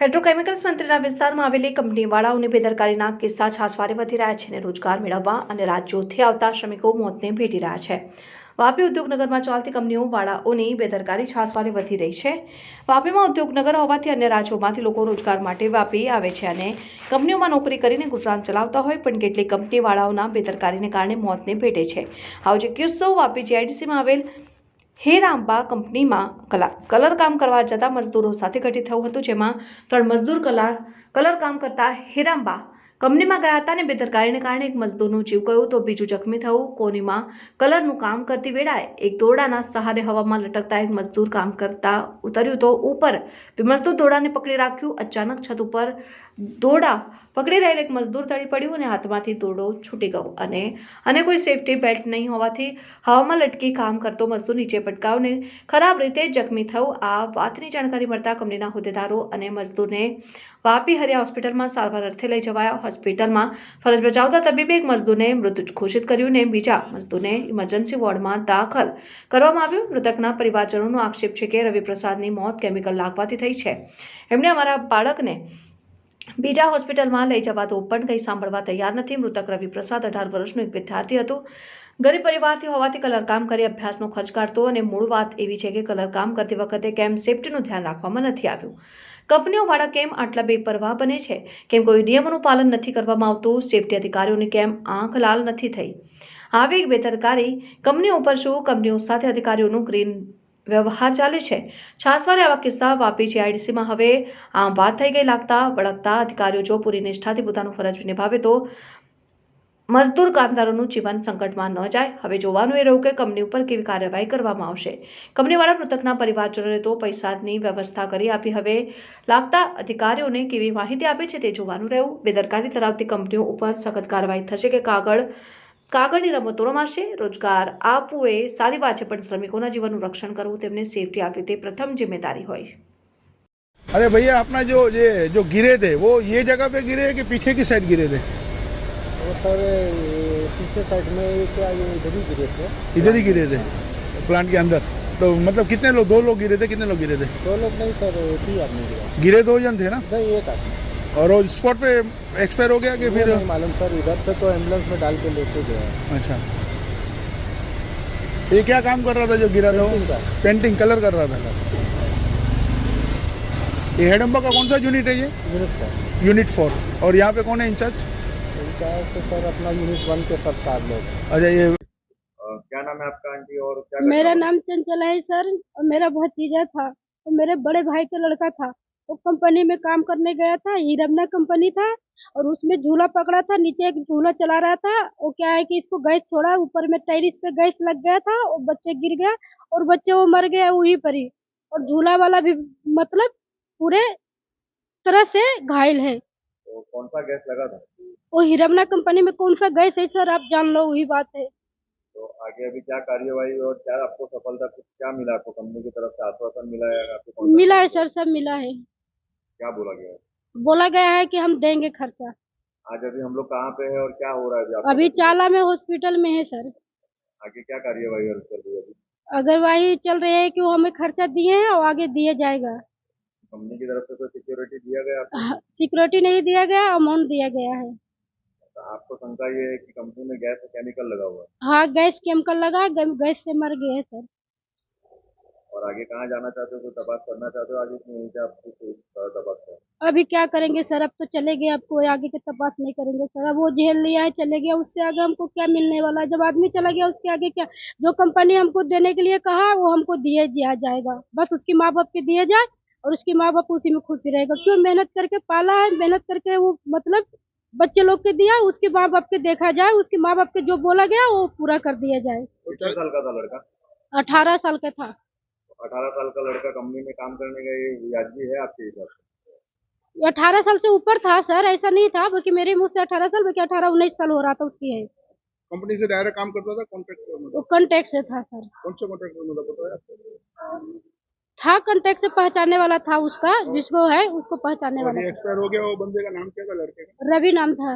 Petrochemicals મંત્રીના વિસ્તારમાં આવેલી કંપનીવાળાઓની બેદરકારીના કિસ્સા છાસવારે વધી રહ્યા છે અને રોજગાર મેળવવા અને રાજ્યોથી આવતા શ્રમિકો મોતને ભેટી રહ્યા છે. વાપી ઉદ્યોગનગરમાં ચાલતી કંપનીઓ વાળાઓની બેદરકારી છાસવારે વધી રહી છે. વાપીમાં ઉદ્યોગનગર હોવાથી અન્ય રાજ્યોમાંથી લોકો રોજગાર માટે વાપી આવે છે અને કંપનીઓમાં નોકરી કરીને ગુજરાન ચલાવતા હોય, પણ કેટલીક કંપનીવાળાઓના બેદરકારીને કારણે મોતને ભેટે છે. આવો જે કિસ્સો વાપી જીઆઈડીસીમાં આવેલ હેરાંબા કંપનીમાં કલા કલર કામ કરવા જતા મજદૂરો સાથે ઘટિત થયું હતું જેમાં ત્રણ મજદૂર કલર કલર કામ કરતા હેરાંબા કંપનીમાં ગયા હતા અને બેદરકારીને કારણે એક મજદૂરનું જીવ ગયો તો બીજું જખમી થયું. કોનીમાં કલરનું કામ કરતી વેળાએ એક દોરડાના સહારે હવામાં લટકતા એક મજદૂર કામ કરતા ઉતર્યું તો ઉપર મજદૂર દોરડાને પકડી રાખ્યું. અચાનક છત ઉપર દોરડા પકડી રહેલ એક મજદૂર તળી પડ્યું અને હાથમાંથી દોરડો છૂટી ગયો અને અને કોઈ સેફટી બેલ્ટ નહીં હોવાથી હવામાં લટકી કામ કરતો મજદૂર નીચે પટકાવને ખરાબ રીતે જખમી થયો. આ વાતની જાણકારી મળતા કંપનીના હોદ્દેદારો અને મજદૂરને વાપી હરિયા હોસ્પિટલમાં સારવાર અર્થે લઈ જવાયા હોસ્પિટલમાં ફરજ બજાવતા તબીબે એક મજદૂરને મૃત ઘોષિત કર્યું ને બીજા મજદૂરને ઇમરજન્સી વોર્ડમાં દાખલ કરવામાં આવ્યું. મૃતકના પરિવારજનોનો આક્ષેપ છે કે રવિપ્રસાદની મોત કેમિકલ લાગવાથી થઈ છે. એમણે અમારા બાળકને બીજા હોસ્પિટલમાં લઈ જવા તો પણ કંઈ સાંભળવા તૈયાર નથી. મૃતક રવિપ્રસાદ અઢાર વર્ષનું એક વિદ્યાર્થી હતું. ગરીબ પરિવારથી હોવાથી કલર કામ કરી અભ્યાસનો ખર્ચ કાઢતો અને મૂળ વાત એવી છે કે કલરકામ કરતી વખતે કેમ સેફટીનું ધ્યાન રાખવામાં નથી આવ્યું. કંપનીઓવાળા કેમ આટલા બેપરવાહ બને છે? કેમ કોઈ નિયમોનું પાલન નથી કરવામાં આવતું? સેફટી અધિકારીઓની કેમ આંખ લાલ નથી થઈ? આવી બેદરકારી, કંપનીઓ ઉપર શું કંપનીઓ સાથે અધિકારીઓનું ગ્રીન વ્યવહાર ચાલે છે? છાસવારે આવા કિસ્સા વાપી જીઆઈડીસીમાં હવે આમ વાત થઈ ગઈ લાગતા, વળગતા અધિકારીઓ જો પૂરી નિષ્ઠાથી પોતાનું ફરજ નિભાવે તો મજદૂર કામદારોનું જીવન સંકટમાં ન જાય હવે જોવાનું એ રહ્યું કે કંપની ઉપર કેવી કાર્યવાહી કરવામાં આવશે કંપનીવાળા મૃતકના પરિવારજનોને તો પૈસાની વ્યવસ્થા કરી આપી હવે લાગતા અધિકારીઓને કેવી માહિતી આપે છે તે જોવાનું રહ્યું બેદરકારી ધરાવતી કંપનીઓ ઉપર સખત કાર્યવાહી થશે કે કાગળ કાગળની રમતો રમાશે રોજગાર આપવું એ સારી વાત છે પણ શ્રમિકોના જીવનનું રક્ષણ કરવું તેમને સેફટી આપવી તે પ્રથમ જિમ્મેદારી હોય अरे भैया अपना जो ये जो गिरे थे वो ये जगह पे गिरे कि पीछे की साइड गिरे थे वो सर पीछे साइड में क्या ये इधर ही गिरे थे। इधर ही गिरे थे? प्लांट के अंदर। तो मतलब कितने लोग दो लोग गिरे थे कितने लोग गिरे थे? दो लोग नहीं सर एक ही आदमी गिरा। गिरे दो जन थे ना? नहीं एक आदमी। और वो स्पॉट पे एक्सपायर हो गया कि फिर नहीं मालूम सर इधर से तो एंबुलेंस में डाल के लेके गया। अच्छा। ये क्या काम कर रहा था जो गिरा था वो? पेंटिंग कलर कर रहा था। ये हेडम्बा का कौन सा यूनिट है ये? यूनिट सर यूनिट फोर और यहाँ पे कौन है इंचार्ज इंचार्ज तो सर अपना यूनिट वन के सब सात लोग अच्छा ये क्या नाम है आपका आंटी और क्या मेरा नाम चंचल है सर और मेरा भतीजा था और मेरे बड़े भाई का लड़का था। वो कंपनी में काम करने गया था हीरमना कंपनी था और उसमें झूला पकड़ा था नीचे एक झूला चला रहा था। वो क्या है कि इसको गैस छोड़ा ऊपर में टेरिस पे गैस लग गया था और बच्चे गिर गया और बच्चे वो मर गया वहीं पर ही। और झूला वाला भी मतलब पूरे तरह से घायल है। तो कौन सा गैस लगा था? वो हीरमना कंपनी में कौन सा गैस है सर? आप जान लो वही बात है। तो आगे अभी क्या कार्यवाही और क्या आपको सफलता कुछ क्या मिला आपको कंपनी की तरफ़ से? आश्वासन मिला है आपको मिला है सर सब मिला है। क्या बोला गया? है? बोला गया है कि हम देंगे खर्चा। आज अभी हम लोग कहाँ पे है और क्या हो रहा है अभी अभी चाला में हॉस्पिटल में है सर। आगे क्या कार्यवाही और चल रही है अभी? अगर वही चल रही है कि वो हमें खर्चा दिए हैं और आगे दिया जाएगा। कंपनी की तरफ़ से कोई सिक्योरिटी दिया गया सिक्योरिटी नहीं दिया गया अमाउंट दिया गया है। आपको शंका ये है कि कंपनी में गैस केमिकल लगा हुआ है? हाँ गैस केमिकल लगा गैस से मर गए सर। और आगे कहाँ जाना चाहते हो कोई तपास करना चाहते हो? आगे कि तपास करें? अभी क्या करेंगे सर? अब तो चले गए अब कोई आगे के तपास नहीं करेंगे सर। अब वो झेल लिया है चले गया उससे आगे हमको क्या मिलने वाला है? जब आदमी चला गया उसके आगे क्या? जो कंपनी हमको देने के लिए कहा वो हमको दिए दिया जाएगा। बस उसके माँ बाप के दिए जाए और उसके माँ बाप उसी में खुशी रहेगा। क्यों? मेहनत करके पाला है मेहनत करके वो मतलब बच्चे लोग के दिया उसके माँ बाप के देखा जाए उसके माँ बाप के जो बोला गया वो पूरा कर दिया जाए। कितने साल का था लड़का? अठारह साल का था। अठारह साल का लड़का कंपनी में काम करने का ये यादगी है आपके हिसाब से? अठारह साल से ऊपर था सर ऐसा नहीं था बल्कि मेरे मुँह से अठारह साल बल्कि अठारह उन्नीस साल हो रहा था उसकी है। कंपनी से डायरेक्ट काम करता था कॉन्ट्रैक्ट वो कंटेक्ट से था सर। कौन सा कॉन्ट्रैक्ट में पता है आपको? था कंटेक्ट से पहचानने वाला था उसका जिसको है उसको पहचानने वाला एक्सपायर हो गया वो बंदे का नाम क्या था लड़के का? रवि नाम था।